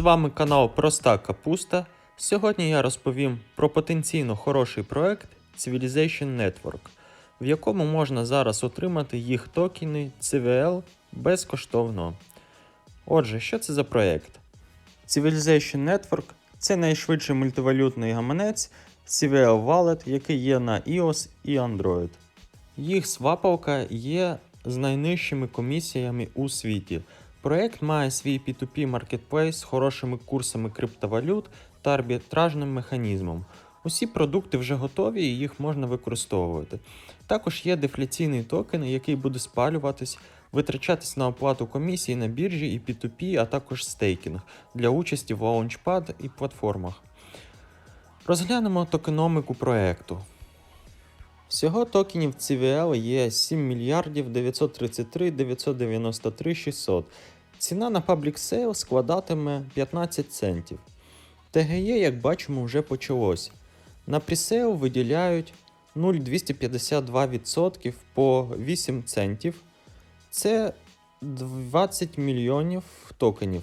вами канал Проста Капуста. Сьогодні я розповім про потенційно хороший проект Civilization Network, в якому можна зараз отримати їх токени CVL безкоштовно. Отже, що це за проект? Civilization Network це найшвидший мультивалютний гаманець CVL Wallet, який є на iOS і Android. Їх свапалка є з найнижчими комісіями у світі. Проект має свій P2P маркетплейс з хорошими курсами криптовалют та арбітражним механізмом. Усі продукти вже готові і їх можна використовувати. Також є дефляційний токен, який буде спалюватись, витрачатись на оплату комісії на біржі і P2P, а також стейкінг для участі в Launchpad і платформах. Розглянемо токеномику проекту. Всього токенів CVL є 7 мільярдів 933 993 600. Ціна на Public Sale складатиме 15 центів. ТГЄ, як бачимо, вже почалось. На пресейл виділяють 0,252% по 8 центів. Це 20 мільйонів токенів.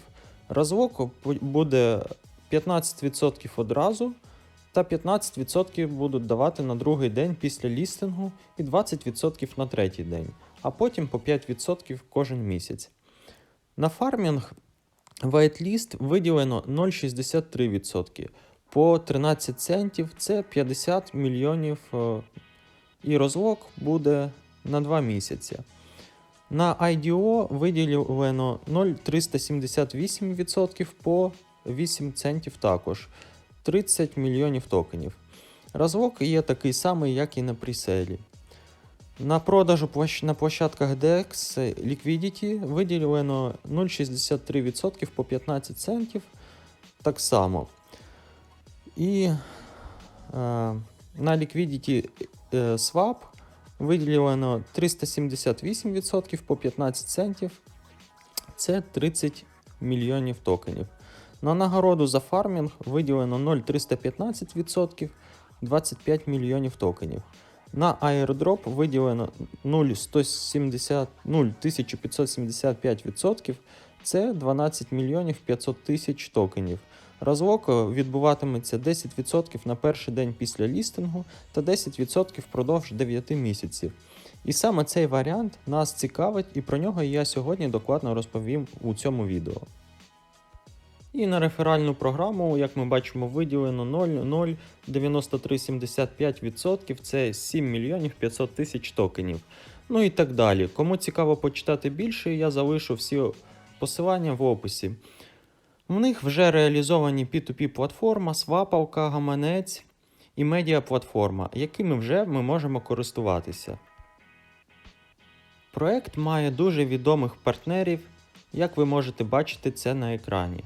Розлок буде 15% одразу, та 15% будуть давати на другий день після лістингу і 20% на третій день, а потім по 5% кожен місяць. На фармінг вайтліст виділено 0,63%. По 13 центів це 50 мільйонів е, і розлок буде на 2 місяці. На IDO виділено 0,378% по 8 центів також. 30 мільйонів токенів. Розлок є такий самий, як і на пріселі. На продажу на площадках DEX Liquidity виділено 0,63% по 15 центів. Так само. І е, на Liquidity е, Swap виділено 378% по 15 центів. Це 30 мільйонів токенів. На нагороду за фармінг виділено 0,315% 25 мільйонів токенів. На airdrop виділено 0,170 0,1575%, це 12 мільйонів 500 тисяч токенів. Розлок відбуватиметься 10% на перший день після лістингу та 10% впродовж 9 місяців. І саме цей варіант нас цікавить, і про нього я сьогодні докладно розповім у цьому відео. І на реферальну програму, як ми бачимо, виділено 0,09375%, це 7 мільйонів 500 тисяч токенів. Ну і так далі. Кому цікаво почитати більше, я залишу всі посилання в описі. В них вже реалізовані P2P платформа, свапалка, гаманець і медіаплатформа, якими вже ми можемо користуватися. Проект має дуже відомих партнерів, як ви можете бачити це на екрані.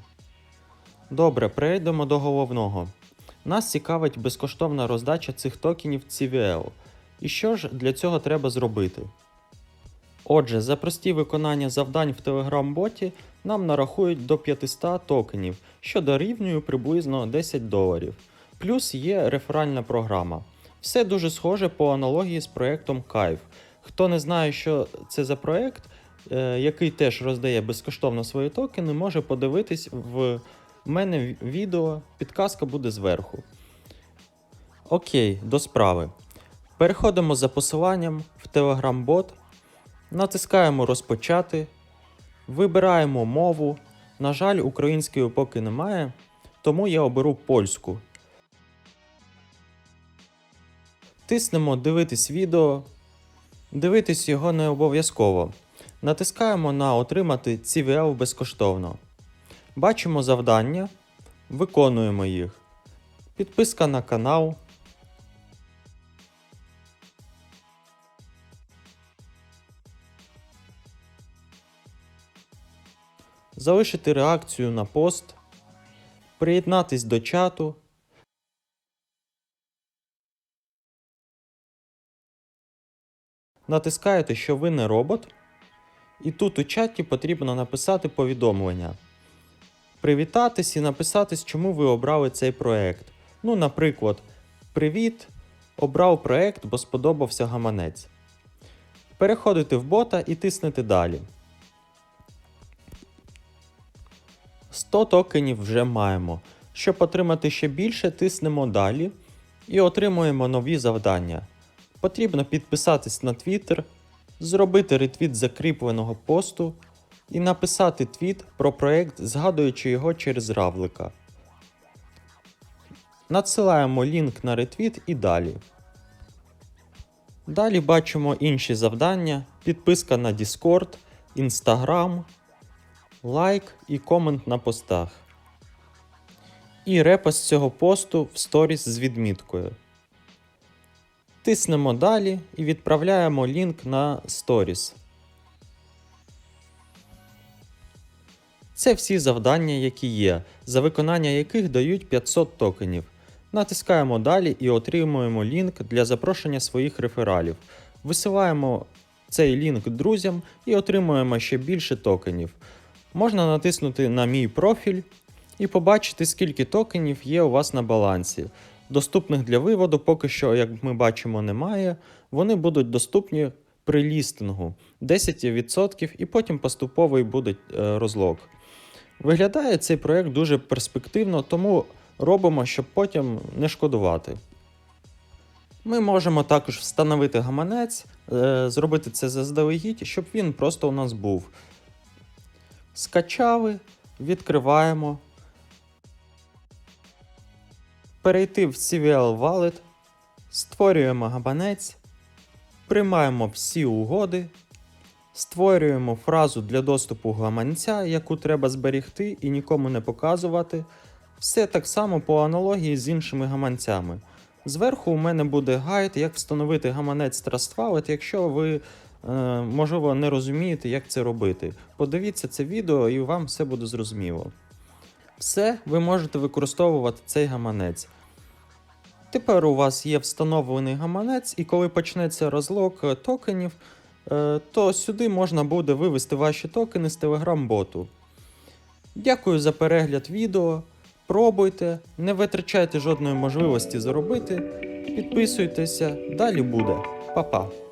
Добре, перейдемо до головного. Нас цікавить безкоштовна роздача цих токенів CVL. І що ж для цього треба зробити? Отже, за прості виконання завдань в Telegram-боті нам нарахують до 500 токенів, що дорівнює приблизно 10 доларів. Плюс є реферальна програма. Все дуже схоже по аналогії з проєктом Кайф. Хто не знає, що це за проєкт, е, який теж роздає безкоштовно свої токени, може подивитись в у мене відео, підказка буде зверху. Окей, до справи. Переходимо за посиланням в Telegram-бот, натискаємо Розпочати, вибираємо мову. На жаль, української поки немає, тому я оберу польську. Тиснемо Дивитись відео. Дивитись його не обов'язково. Натискаємо на Отримати CVL безкоштовно. Бачимо завдання, виконуємо їх. Підписка на канал. Залишити реакцію на пост. Приєднатись до чату. Натискаєте, що ви не робот. І тут у чаті потрібно написати повідомлення привітатись і написати, чому ви обрали цей проект. Ну, наприклад, Привіт! Обрав проект, бо сподобався гаманець. Переходите в бота і тиснете далі. 100 токенів вже маємо. Щоб отримати ще більше, тиснемо далі і отримуємо нові завдання. Потрібно підписатись на Twitter, зробити ретвіт закріпленого посту і написати твіт про проект, згадуючи його через равлика. Надсилаємо лінк на ретвіт і далі. Далі бачимо інші завдання: підписка на Discord, Instagram, лайк і комент на постах. І репост цього посту в сторіс з відміткою. Тиснемо далі і відправляємо лінк на сторіс. Це всі завдання, які є, за виконання яких дають 500 токенів. Натискаємо далі і отримуємо лінк для запрошення своїх рефералів. Висилаємо цей лінк друзям і отримуємо ще більше токенів. Можна натиснути на мій профіль і побачити, скільки токенів є у вас на балансі. Доступних для виводу поки що, як ми бачимо, немає. Вони будуть доступні при лістингу 10% і потім поступовий буде е, розлог. Виглядає цей проект дуже перспективно, тому робимо, щоб потім не шкодувати. Ми можемо також встановити гаманець, е, зробити це заздалегідь, щоб він просто у нас був. Скачали, відкриваємо. Перейти в CVL Wallet, створюємо гаманець, приймаємо всі угоди, створюємо фразу для доступу гаманця, яку треба зберігти і нікому не показувати. Все так само по аналогії з іншими гаманцями. Зверху у мене буде гайд, як встановити гаманець Trust Wallet, якщо ви, е, можливо, не розумієте, як це робити. Подивіться це відео і вам все буде зрозуміло. Все, ви можете використовувати цей гаманець. Тепер у вас є встановлений гаманець, і коли почнеться розлог е, токенів, то сюди можна буде вивести ваші токени з Telegram-боту. Дякую за перегляд відео. Пробуйте, не витрачайте жодної можливості заробити. Підписуйтеся, далі буде. Па-па!